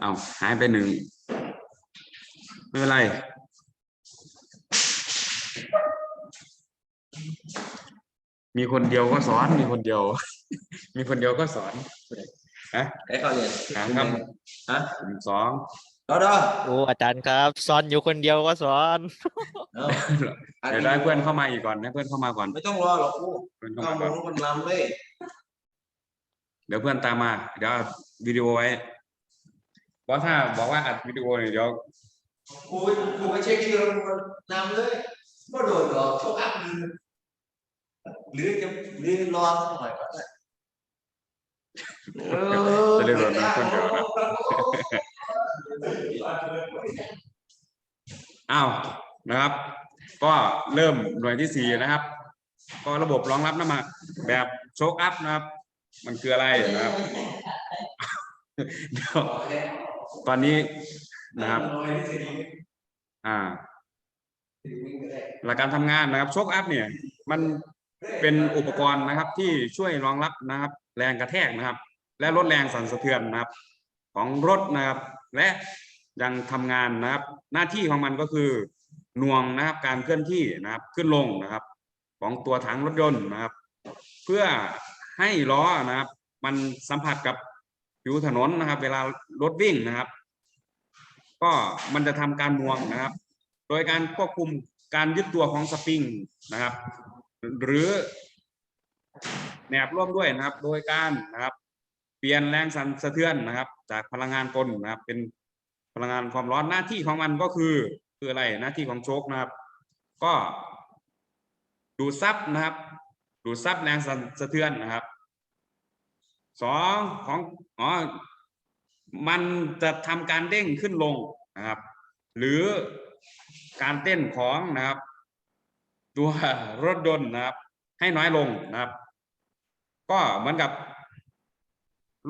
เอาหายไปหนึ่งไม่เป็นไรมีคนเดียวก็สอนมีคนเดียว มีคนเดียวก็สอนฮะได้เข้าเรียนถามครับฮะกลุ่มสองรอดอโอ้อาจารย์ครับสอนอยู่คนเดียวก็สอนเอาอันเดี๋ยวนี้ได้เพื่อนเข้ามาอีกก่อนให้เพื่อนเข้ามาก่อน ไม่ต้องรอหรอกกูเพื่อนเข้าเอามาหก่อนมุนคนลำเลย เดี๋ยวเพื่อนตามมา เดี๋ยวอัดวิดีโอไว้เพราะถ้าบอกว่าอัดวิดีโอเนี่ยเดี๋ยวกูไปกูไปเช็คชื่อแล้วคนนำเลยก็โดดหรอกโชคอัพมือหรือจะหรือรอสักหน่อยก็ได้เออจะเรียกรถนะคนเดียวนะอ้าวนะครับ ก็เริ่มหน่วยที่สี่นะครับ ก็ระบบรองรับน้ำหนักแบบโชคอัพนะครับ มันคืออะไรนะครับเดี๋ยวตอนนี้นะครับ อ่า หลักการทำงานนะครับโชคอัพเนี่ย มันเป็นอุปกรณ์นะครับที่ช่วยรองรับนะครับ แรงกระแทกนะครับ และลดแรงสั่นสะเทือนนะครับ ของรถนะครับ และยังทำงานนะครับ หน้าที่ของมันก็คือหน่วงนะครับ การเคลื่อนที่นะครับ ขึ้นลงนะครับ ของตัวถังรถยนต์นะครับ เพื่อ ให้ล้อนะครับ มันสัมผัสกับผิวถนนนะครับ เวลารถวิ่งนะครับ ก็มันจะทำการหน่วงนะครับ โดยการควบคุมการยึดตัวของสปริงนะครับ หรือแนบร่วมด้วยนะครับ โดยการนะครับ เปลี่ยนแรงสั่นสะเทือนนะครับ จากพลังงานกลนะครับ เป็นพลังงานความร้อนหน้าที่ของมันก็คือคืออะไรหน้าที่ของโชคนะครับ ก็ดูดซับนะครับ ดูดซับแรงสะเทือนนะครับสองของอ๋อมันจะทำการเด้งขึ้นลงนะครับ หรือการเต้นของนะครับ ตัวรถยนต์นะครับ ให้น้อยลงนะครับ ก็เหมือนกับ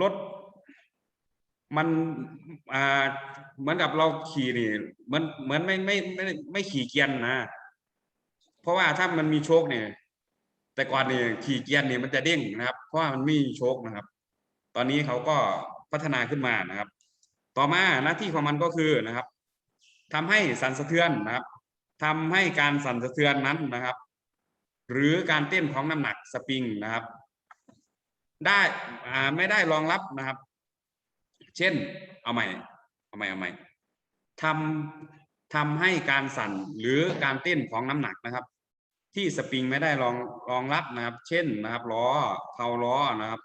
รถมันอ่าเหมือนกับเราขี่นี่เหมือนเหมือนไม่ไม่ไม่ไม่ไม่ขี่เกียร์นะ เพราะว่าถ้ามันมีโชคเนี่ย แต่ก่อนเนี่ยขี่เกียร์เนี่ยมันจะเด้งนะครับ เพราะว่ามันไม่มีโชคนะครับ ตอนนี้เขาก็พัฒนาขึ้นมานะครับ ต่อมาหน้าที่ของมันก็คือนะครับทำให้สั่นสะเทือนนะครับทำให้การสั่นสะเทือนนั้นนะครับ หรือการเต้นของน้ำหนักสปริงนะครับ ได้อ่าไม่ได้รองรับนะครับ เช่นเอาใหม่เอาใหม่เอาใหม่ทำทำให้การสั่นหรือการเต้นของน้ำหนักนะครับ ที่สปริงไม่ได้รองรองรับนะครับ เช่นนะครับล้อเผาล้อนะครับ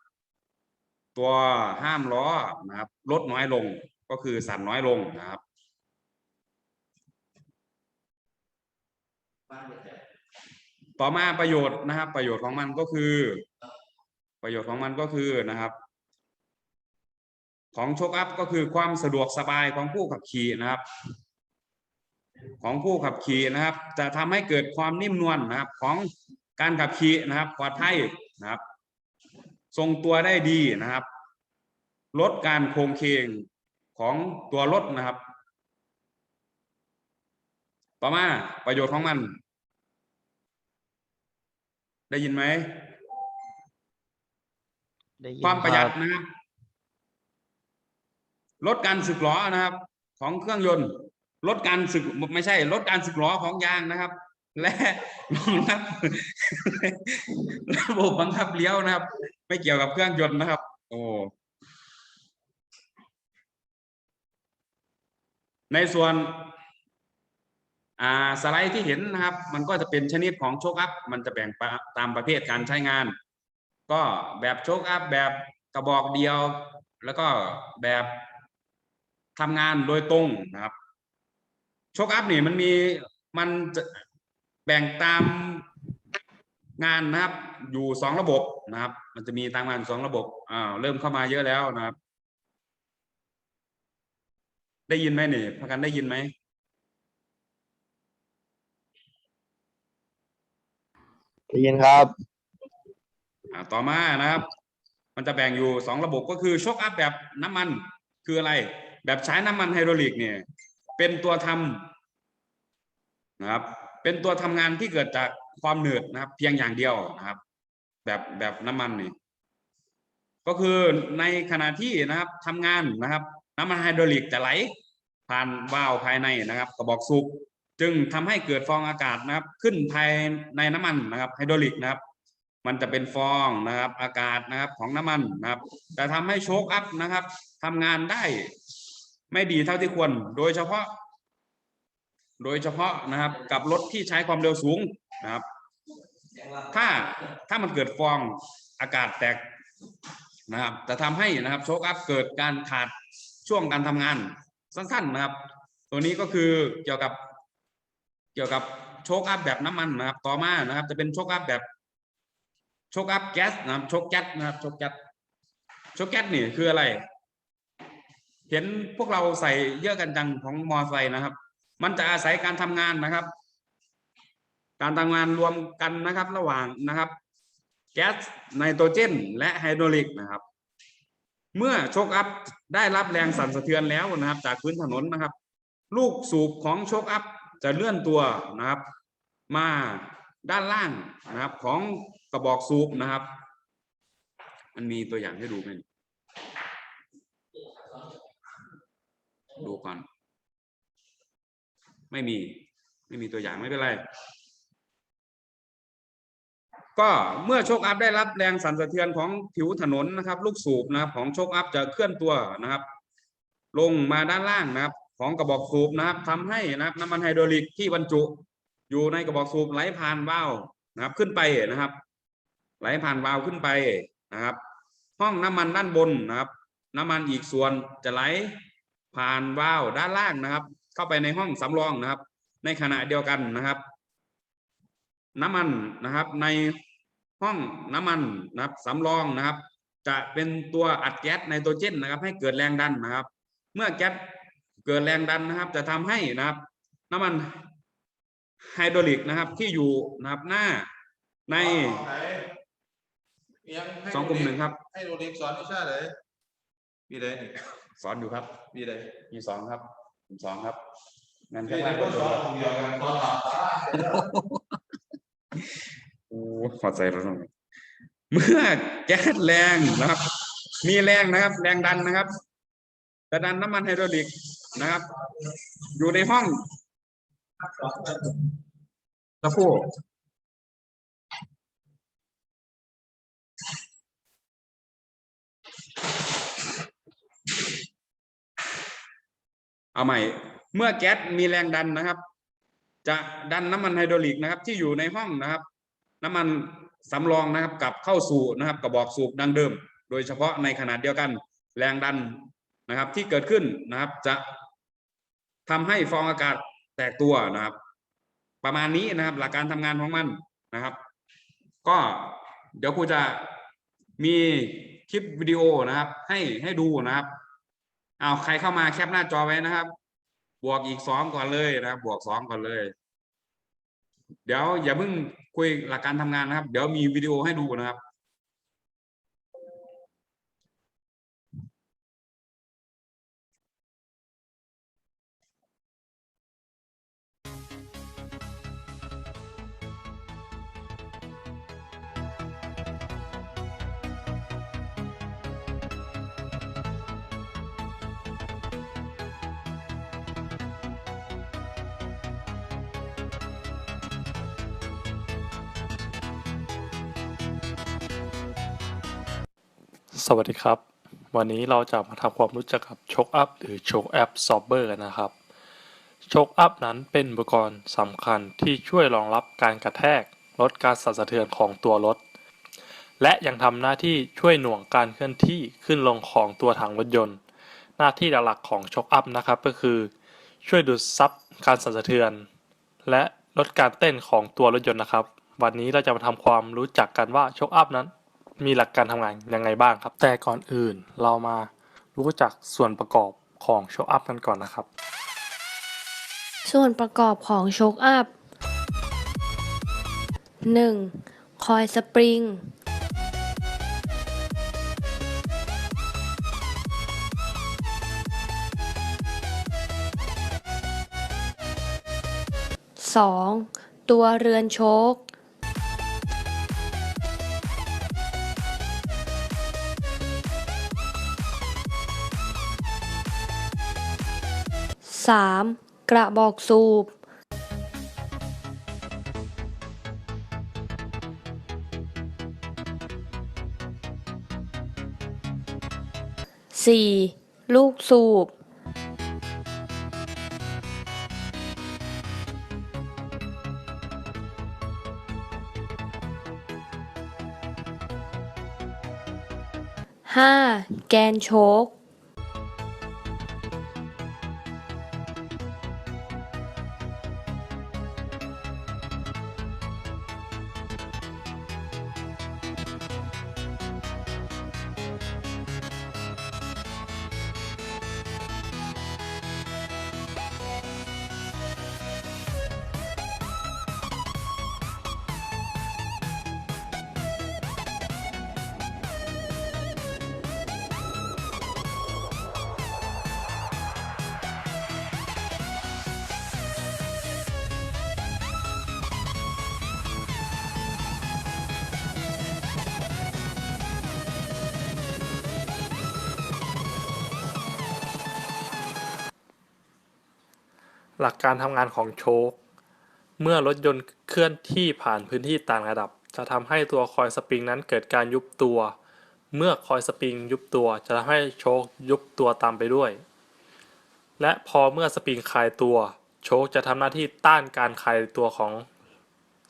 ตัวห้ามล้อนะครับ ลดน้อยลงก็คือสั่นน้อยลงนะครับต่อมาประโยชน์นะครับ ประโยชน์ของมันก็คือ ประโยชน์ของมันก็คือนะครับ ของโชคอัพก็คือความสะดวกสบายของผู้ขับขี่นะครับ ของผู้ขับขี่นะครับ จะทำให้เกิดความนิ่มนวลนะครับ ของการขับขี่นะครับปลอดภัยนะครับ ทรงตัวได้ดีนะครับ ลดการโค้งเคงของตัวรถนะครับ ต่อมาประโยชน์ของมัน ได้ยินไหมได้ยินความประหยัดคบนะครับลดการสึกหรอนะครับ ของเครื่องยนต์ ลดการสึกไม่ใช่ลดการสึกหรอของยางนะครับ และรองรับระบบบังคับเลี้ยวนะครับ ไม่เกี่ยวกับเครื่องยนต์นะครับ โอ้ในส่วนอ่าสไลด์ที่เห็นนะครับ มันก็จะเป็นชนิดของโชคอัพ มันจะแบ่งตามประเภทการใช้งาน ก็แบบโชคอัพแบบกระบอกเดียว แล้วก็แบบทำงานโดยตรงนะครับ ชคอัพนี่มันมีมันจะแบ่งตามงานนะครับอยู่สองระบบนะครับ มันจะมีตามงานสองระบบอ้าวเริ่มเข้ามาเยอะแล้วนะครับ ได้ยินไหมนี่พากันได้ยินไหมได้ยินครับอ่าต่อมานะครับ มันจะแบ่งอยู่สองระบบก็คือโชคอัพแบบน้ำมันคืออะไร แบบใช้น้ำมันไฮดรอลิกเนี่ย เป็นตัวทำนะครับ เป็นตัวทำงานที่เกิดจากความเหนืดนะครับ เพียงอย่างเดียวนะครับ แบบแบบน้ำมันนี่ก็คือในขณะที่นะครับทำงานนะครับ น้ำมันไฮดรอลิกจะไหล ผ่านวาล์วภายในนะครับ กระบอกสูบจึงทำให้เกิดฟองอากาศนะครับ ขึ้นภายในน้ำมันนะครับไฮดรอลิกนะครับ มันจะเป็นฟองนะครับ อากาศนะครับของน้ำมันนะครับแต่ทำให้โชคอัพนะครับทำงานได้ ไม่ดีเท่าที่ควร โดยเฉพาะ โดยเฉพาะนะครับ กับรถที่ใช้ความเร็วสูงนะครับ ถ้าถ้ามันเกิดฟองอากาศแตกนะครับจะทำให้นะครับโชคอัพเกิดการขาดช่วงการทำงานสั้น ๆนะครับ ตัวนี้ก็คือเกี่ยวกับเกี่ยวกับโชคอัพแบบน้ำมันนะครับ ต่อมานะครับ จะเป็นโชคอัพแบบโชคอัพแก๊สนะครับโชคแก๊สนะครับโชคแก๊สโชคแก๊สนี่คืออะไร เห็นพวกเราใส่เยอะกันจังของมอไซค์นะครับ มันจะอาศัยการทำงานนะครับ การทำงานรวมกันนะครับ ระหว่างนะครับ แก๊สไนโตรเจน และไฮโดรลิกนะครับ เมื่อโชคอัพได้รับแรงสั่นสะเทือนแล้วนะครับ จากพื้นถนนนะครับ ลูกสูบของโชคอัพจะเลื่อนตัวนะครับ มาด้านล่างนะครับของกระบอกสูบนะครับ มันมีตัวอย่างให้ดูไหม ดูก่อน ไม่มี ไม่มีตัวอย่างไม่เป็นไร ก็เมื่อโชคอัพได้รับแรงสั่นสะเทือนของผิวถนนนะครับ ลูกสูบนะครับ ของโชคอัพจะเคลื่อนตัวนะครับ ลงมาด้านล่างนะครับ ของกระบอกสูบนะครับทำให้นะครับน้ำมันไฮดรอลิกที่บรรจุ อยู่ในกระบอกสูบไหลผ่านวาล์วนะครับ ขึ้นไปนะครับ ไหลผ่านวาล์วขึ้นไปนะครับ ห้องน้ำมันด้านบนนะครับ น้ำมันอีกส่วนจะไหล ผ่านวาล์วด้านล่างนะครับ เข้าไปในห้องสำรองนะครับ ในขณะเดียวกันนะครับ น้ำมันนะครับในห้องน้ำมันนะครับสำรองนะครับ จะเป็นตัวอัดแก๊สไนโตรเจนนะครับ ให้เกิดแรงดันนะครับ เมื่อแก๊สเกิดแรงดันนะครับ จะทำให้นะครับ น้ำมันไฮดรอลิกนะครับที่อยู่นะครับหน้าในสองกลุ่มหนึ่งครับ ให้โรลิกสอนวิชาเลยมีอะไรนี่ สอนอยู่ครับ มีอะไรมีสองครับมีสองครับงานมีแค่อะไรล่างก็สอนของเดียวกันตอนหลับตาโอ้พอใจแล้วน้องเมื่อแก๊สแรงนะครับ มีแรงนะครับ แรงดันนะครับจะดันน้ำมันไฮดรอลิกนะครับ อยู่ในห้องตะพู เอาใหม่ เมื่อแก๊สมีแรงดันนะครับ จะดันน้ำมันไฮดรอลิกนะครับ ที่อยู่ในห้องนะครับ น้ำมันสำรองนะครับกลับเข้าสู่นะครับกระบอกสูบดังเดิม โดยเฉพาะในขนาดเดียวกันแรงดันนะครับ ที่เกิดขึ้นนะครับจะทำให้ฟองอากาศแตกตัวนะครับ ประมาณนี้นะครับ หลักการทำงานของมันนะครับ ก็เดี๋ยวครูจะมีคลิปวิดีโอนะครับ ให้ให้ดูนะครับ เอาใครเข้ามาแคปหน้าจอไว้นะครับ บวกอีกสองก่อนเลยนะบบวกสองก่อนเลย เดี๋ยวอย่าเพิ่งคุยหลักการทำงานนะครับ เดี๋ยวมีวิดีโอให้ดูนะครับ สวัสดีครับ วันนี้เราจะมาทำความรู้จักกับโชคอัพหรือโชคแอปซอ b เบอร์กันนะครับโชคอัพนั้นเป็นอุปกรณ์สำคัญที่ช่วยรองรับการกระแทก ลดการสั่นสะเทือนของตัวรถ และยังทำหน้าที่ช่วยหน่วงการเคลื่อนที่ขึ้นลงของตัวถังรถยนต์ หน้าที่หลักๆของโชคอัพนะครับก็คือ ช่วยดูดซับการสั่นสะเทือน และลดการเต้นของตัวรถยนต์นะครับ วันนี้เราจะมาทำความรู้จักกันว่าโชคอัพนั้น มีหลักการทำงานยังไงบ้างครับ แต่ก่อนอื่นเรามารู้จักส่วนประกอบของโชคอัพกันก่อนนะครับ ส่วนประกอบของโชคอัพ 1. คอยสปริง 2. ตัวเรือนโชค 3. กระบอกสูบ 4. ลูกสูบ 5. แกนโชก หลักการทำงานของโชค เมื่อรถยนต์เคลื่อนที่ผ่านพื้นที่ต่างระดับ จะทำให้ตัวคอยสปริงนั้นเกิดการยุบตัว เมื่อคอยสปริงยุบตัวจะทำให้โชคยุบตัวตามไปด้วย และพอเมื่อสปริงคลายตัว โชคจะทำหน้าที่ต้านการคลายตัวของ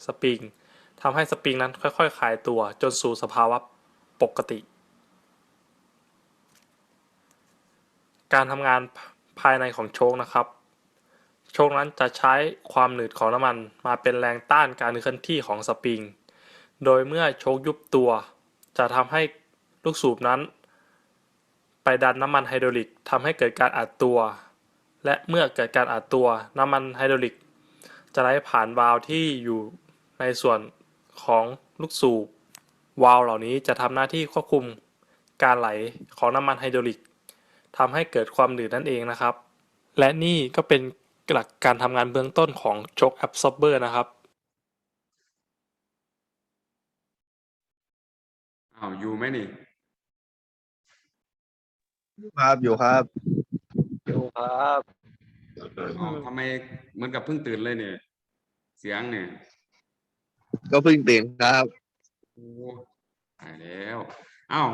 สปริงทำให้สปริงนั้นค่อยๆคลายตัวจนสู่สภาวะปกติ การทำงานภายในของโชคนะครับ โชคนั้นจะใช้ความหนืดของน้ำมันมาเป็นแรงต้านการเคลื่อนที่ของสปริง โดยเมื่อโชคยุบตัว จะทำให้ลูกสูบนั้น ไปดันน้ำมันไฮดรอลิกทำให้เกิดการอัดตัว และเมื่อเกิดการอัดตัวน้ำมันไฮดรอลิก จะไหลผ่านวาล์วที่อยู่ในส่วนของลูกสูบ วาล์วเหล่านี้จะทำหน้าที่ควบคุมการไหลของน้ำมันไฮดรอลิกทำให้เกิดความหนืดนั่นเองนะครับ และนี่ก็เป็น หลักการทำงานเบื้องต้นของโชคแอบซอบเบอร์นะครับ อ้าวอยู่ไหมนี่ ครับอยู่ครับ อยู่ครับอ๋อทำไมเหมือนกับเพิ่งตื่นเลยเนี่ย เสียงเนี่ยก็เพิ่งตื่นครับ โอ้ตายแล้วอ้าว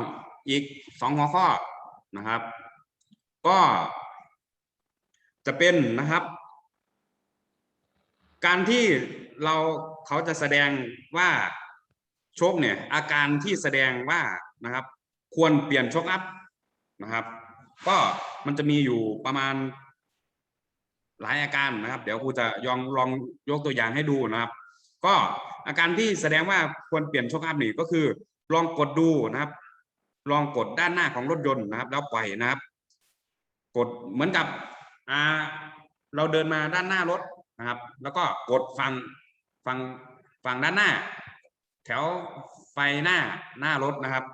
อีกสองหัวข้อนะครับ ก็ จะเป็นนะครับ การที่เราเขาจะแสดงว่าชคเนี่ยอาการที่แสดงว่านะครับ ควรเปลี่ยนชคอัพนะครับ ก็มันจะมีอยู่ประมาณหลายอาการนะครับ เดี๋ยวครูจะยองลองยกตัวอย่างให้ดูนะครับ ก็อาการที่แสดงว่าควรเปลี่ยนชคอัพนี่ก็คือ ลองกดดูนะครับ ลองกดด้านหน้าของรถยนต์นะครับ แล้วปล่อยนะครับ กดเหมือนกับอ่าเราเดินมาด้านหน้ารถ นะครับ แล้วก็กดฝั่งฝั่งฝั่งด้านหน้า แถวไฟหน้าหน้ารถนะครับ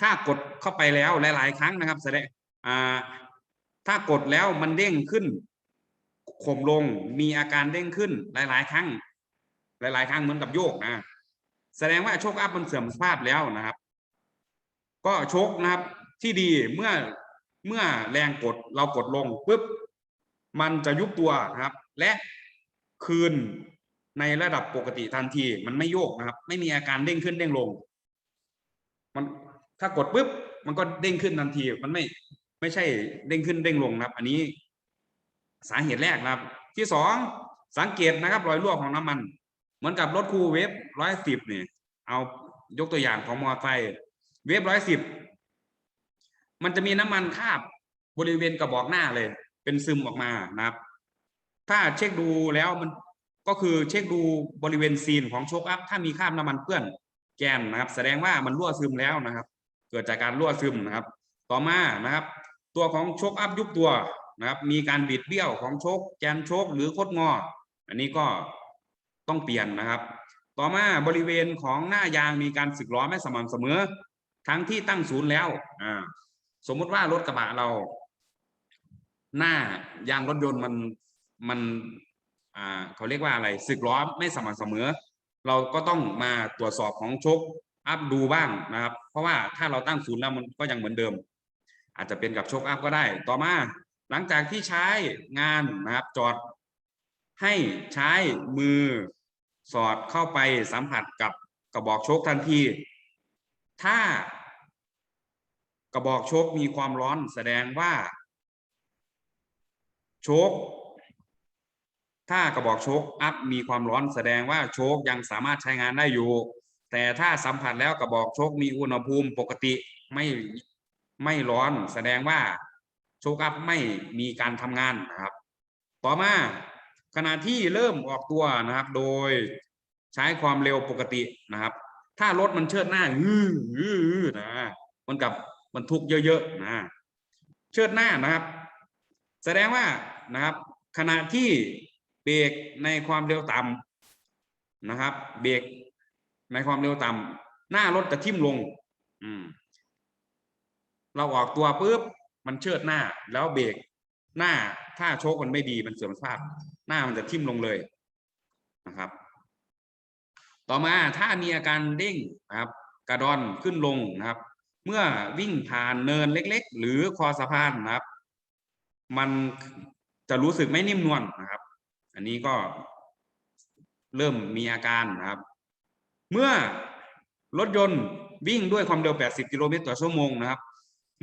ถ้ากดเข้าไปแล้วหลาย ๆ ครั้งนะครับแสดงถ้ากดแล้วมันเด้งขึ้นข่มลงมีอาการเด้งขึ้นหลาย ๆ ครั้ง หลาย ๆ ครั้งเหมือนกับโยกนะแสดงว่าโชคอัพมันเสื่อมสภาพแล้วนะครับ ก็โชคนะครับที่ดีเมื่อเมื่อแรงกดเรากดลงปุ๊บมันจะยุบตัวนะครับ และ คืนในระดับปกติทันที มันไม่โยกนะครับ ไม่มีอาการเด้งขึ้นเด้งลง มันถ้ากดปุ๊บมันก็เด้งขึ้นทันที มันไม่ไม่ใช่เด้งขึ้นเด้งลงนะครับ อันนี้สาเหตุแรกนะครับ ที่สองสังเกตนะครับ รอยรั่วของน้ำมัน เหมือนกับรถคูเวฟร้อยสิบเนี่ยเอายกตัวอย่างของมอเตอร์ไซค์เวฟร้อยสิบมันจะมีน้ำมันคาบบริเวณกระบอกหน้าเลย เป็นซึมออกมานะครับ ถ้าเช็คดูแล้วมันก็คือเช็คดูบริเวณซีนของโชคอัพถ้ามีคราบน้ำมันเปื้อนแกนนะครับ แสดงว่ามันรั่วซึมแล้วนะครับ เกิดจากการรั่วซึมนะครับ ต่อมานะครับ ตัวของโชคอัพยุบตัวนะครับ มีการบิดเบี้ยวของโชคแกนโชคหรือโคดงอ อันนี้ก็ต้องเปลี่ยนนะครับ ต่อมาบริเวณของหน้ายางมีการสึกล้อไม่สม่ำเสมอ ทั้งที่ตั้งศูนย์แล้วอ่าสมมุติว่ารถกระบะเรา หน้ายางรถยนต์มัน มันอ่าเขาเรียกว่าอะไรสึกล้อไม่สม่ำเสมอ เราก็ต้องมาตรวจสอบของชคอัพดูบ้างนะครับ เพราะว่าถ้าเราตั้งศูนย์แล้วมันก็ยังเหมือนเดิม อาจจะเป็นกับชคอัพก็ได้ ต่อมาหลังจากที่ใช้งานนะครับจอดให้ใช้มือสอดเข้าไปสัมผัสกับกระบอกชคทันที ถ้ากระบอกชคมีความร้อนแสดงว่า โชค ถ้ากระบอกโชคอัพมีความร้อนแสดงว่าโชคยังสามารถใช้งานได้อยู่ แต่ถ้าสัมผัสแล้วกระบอกโชคมีอุณหภูมิปกติไม่ไม่ร้อนแสดงว่าโชคอัพไม่มีการทำงานนะครับ ต่อมาขณะที่เริ่มออกตัวนะครับ โดยใช้ความเร็วปกตินะครับ ถ้ารถมันเชิดหน้าอื้ออื้ออื้อนะมันกับบรรทุกเยอะๆนะเชิดหน้านะครับ แสดงว่านะครับ ขณะที่ เบรกในความเร็วต่ำนะครับ เบรกในความเร็วต่ำหน้ารถจะทิ่มลง อืม เราออกตัวปุ๊บมันเชิดหน้า แล้วเบรกหน้าถ้าโชคมันไม่ดีมันเสื่อมสภาพ หน้ามันจะทิ่มลงเลยนะครับ ต่อมาถ้ามีอาการเด้งนะครับ กระดอนขึ้นลงนะครับ เมื่อวิ่งผ่านเนินเล็ก ๆ หรือคอสะพานนะครับ มันจะรู้สึกไม่นิ่มนวลนะครับ อันนี้ก็เริ่มมีอาการนะครับ เมื่อรถยนต์วิ่งด้วยความเร็ว 80 กิโลเมตรต่อชั่วโมงนะครับ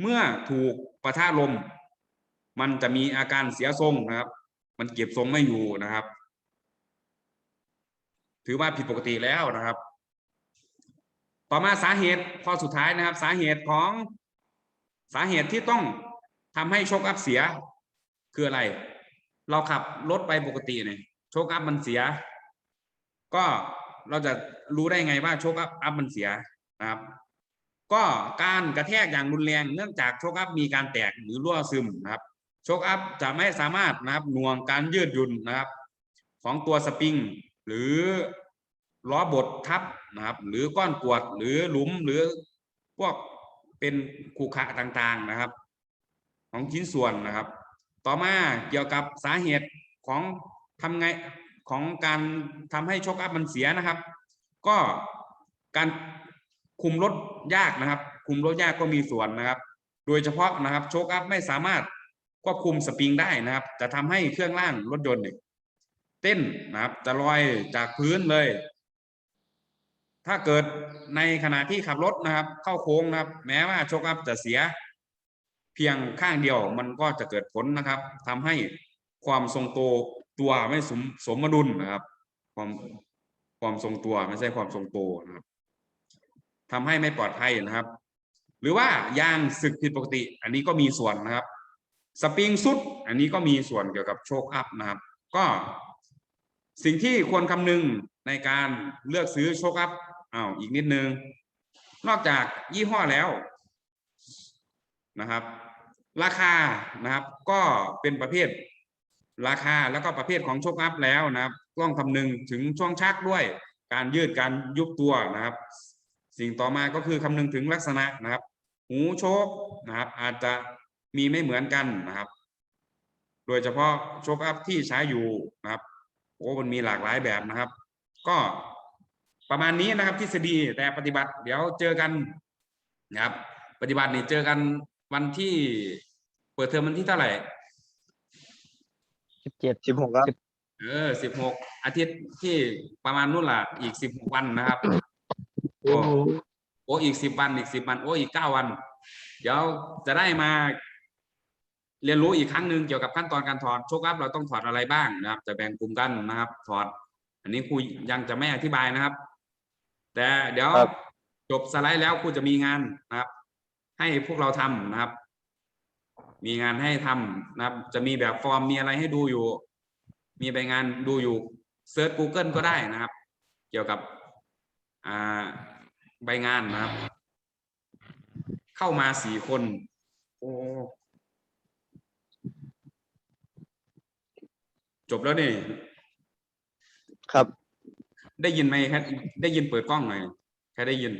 เมื่อถูกประทะลม มันจะมีอาการเสียทรงนะครับ มันเก็บทรงไม่อยู่นะครับ ถือว่าผิดปกติแล้วนะครับ ต่อมาสาเหตุข้อสุดท้ายนะครับ สาเหตุของสาเหตุที่ต้องทำให้ชคอัพเสียคืออะไร เราขับรถไปปกติเนี่ยโชคอัพมันเสีย ก็เราจะรู้ได้ไงว่าโชคอัพอัพมันเสียนะครับ ก็การกระแทกอย่างรุนแรงเนื่องจากโชคอัพมีการแตกหรือรั่วซึมนะครับ โชคอัพจะไม่สามารถนะครับหน่วงการยืดหยุ่นนะครับ ของตัวสปริง หรือล้อบดทับนะครับ หรือก้อนกวดหรือหลุมหรือพวกเป็นขรุขะต่างๆนะครับ ของชิ้นส่วนนะครับ ต่อมาเกี่ยวกับสาเหตุของทำไงของการทำให้โชคอัพมันเสียนะครับ ก็การคุมรถยากนะครับ คุมรถยากก็มีส่วนนะครับ โดยเฉพาะนะครับโชคอัพไม่สามารถควบคุมสปริงได้นะครับ จะทำให้เครื่องล่างรถยนต์เต้นนะครับ จะลอยจากพื้นเลย ถ้าเกิดในขณะที่ขับรถนะครับ เข้าโค้งนะครับ แม้ว่าโชคอัพจะเสีย เพียงข้างเดียวมันก็จะเกิดผลนะครับทำให้ความทรงตัวตัวไม่สมสมดุลนะครับ ความความทรงตัวไม่ใช่ความทรงตัวนะครับทำให้ไม่ปลอดภัยนะครับ หรือว่ายางสึกผิดปกติ อันนี้ก็มีส่วนนะครับ สปริงสุด อันนี้ก็มีส่วนเกี่ยวกับโชคอัพนะครับ ก็สิ่งที่ควรคำนึงในการเลือกซื้อโชคอัพอ้าวอีกนิดนึง นอกจากยี่ห้อแล้ว นะครับ ราคานะครับก็เป็นประเภทราคาแล้วก็ประเภทของโชคอัพแล้วนะครับต้องคำนึงถึงช่วงชักด้วย การยืดการยุบตัวนะครับ สิ่งต่อมาก็คือคำนึงถึงลักษณะนะครับ หูโชคนะครับ อาจจะมีไม่เหมือนกันนะครับ โดยเฉพาะโชคอัพที่ใช้อยู่นะครับโอ้มันมีหลากหลายแบบนะครับ ก็ประมาณนี้นะครับทฤษฎีแต่ปฏิบัติ เดี๋ยวเจอกันนะครับ ปฏิบัตินี่เจอกัน วันที่เปิดเทอมวันที่เท่าไหร่สิบเจ็ดสิบหกครับเออสิบหกอาทิตย์ที่ประมาณนู่นล่ะอีกสิบหกวันนะครับโอ้โอ้อีกสิบวันอีกสิบวันโอ้อีกเก้าวัน เดี๋ยวจะได้มา เรียนรู้อีกครั้งหนึ่งเกี่ยวกับขั้นตอนการถอดโชคอัพเราต้องถอดอะไรบ้างนะครับ จะแบ่งกลุ่มกันนะครับ ถอด อันนี้ครูยังจะไม่อธิบายนะครับ แต่เดี๋ยวครับจบสไลด์แล้วครูจะมีงานนะครับ ให้พวกเราทำนะครับ มีงานให้ทำนะครับ จะมีแบบฟอร์มมีอะไรให้ดูอยู่ มีใบงานดูอยู่เซิร์ช Google ก็ได้นะครับ เกี่ยวกับอ่าใบงานนะครับ เข้ามาสี่คนโอ้จบแล้วนี่ ครับ ได้ยินไหมครับได้ยินเปิดกล้องหน่อยใครได้ยิน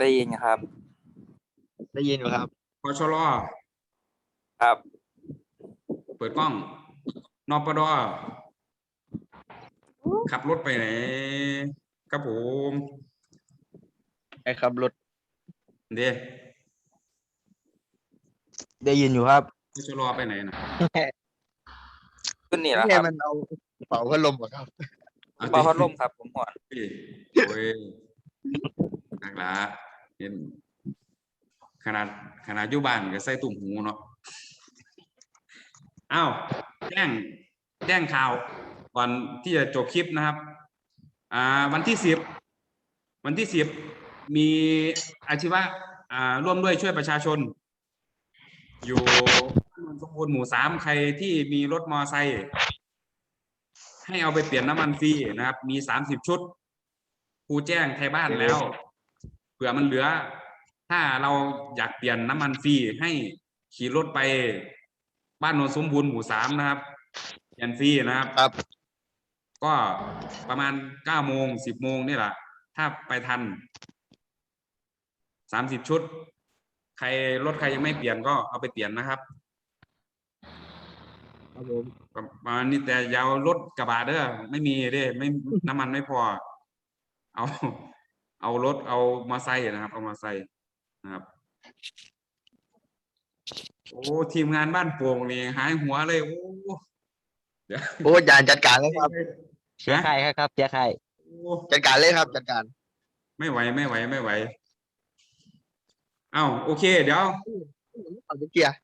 ได้ยินครับ ได้ยินอยู่ครับ พชรครับ เปิดกล้อง นปดขับรถไปไหน ครับผมไอ้ขับรถเดี๋ยวได้ยินอยู่ครับชะลอไปไหนนะขึ้นนี่แล้วแค่ครับมันเอาเป่าพัดลมเหรอครับเอาเป่าพัดลมครับ ผมหอนดิโอ้ย นักละเห็นขนาดขนาดยู่บ้านก็ใส่ตุ่มหูเนาะอ้าวแจ้งแจ้งข่าวก่อนที่จะจบคลิปนะครับ อ่า วันที่สิบวันที่สิบมีอาชีวะอ่าร่วมด้วยช่วยประชาชน อยู่นนสมบูรณ์หมู่สามใครที่มีรถมอไซค์ให้เอาไปเปลี่ยนน้ำมันฟรีนะครับ มีสามสิบชุดครูแจ้งไทยบ้านแล้ว ผื่อมันเหลือ ถ้าเราอยากเปลี่ยนน้ำมันฟรีให้ขี่รถไปบ้านโนนสมบูรณ์หมู่สามนะครับเปลี่ยนฟรีนะครับ ครับ ก็ประมาณเก้าโมงสิบโมงนี่แหละถ้าไปทันสามสิบชุด ใครรถใครยังไม่เปลี่ยนก็เอาไปเปลี่ยนนะครับครับผมประมาณนี้แต่อยาวรถกระบะเด้อไม่มีเด้ไม่น้ำมันไม่พอ เอา เอารถเอามาไซค์นะครับ เอามาไซค์นะครับ โอ้ทีมงานบ้านโป่งนี่หายหัวเลยโอ้เดี๋ยวโอ้ยานจัดการเลยครับเสียใช่ครับเสียใครโอ้จัดการเลยครับ จัดการไม่ไหวไม่ไหวไม่ไหว เอ้าโอเค เดี๋ยว เอาเกียร์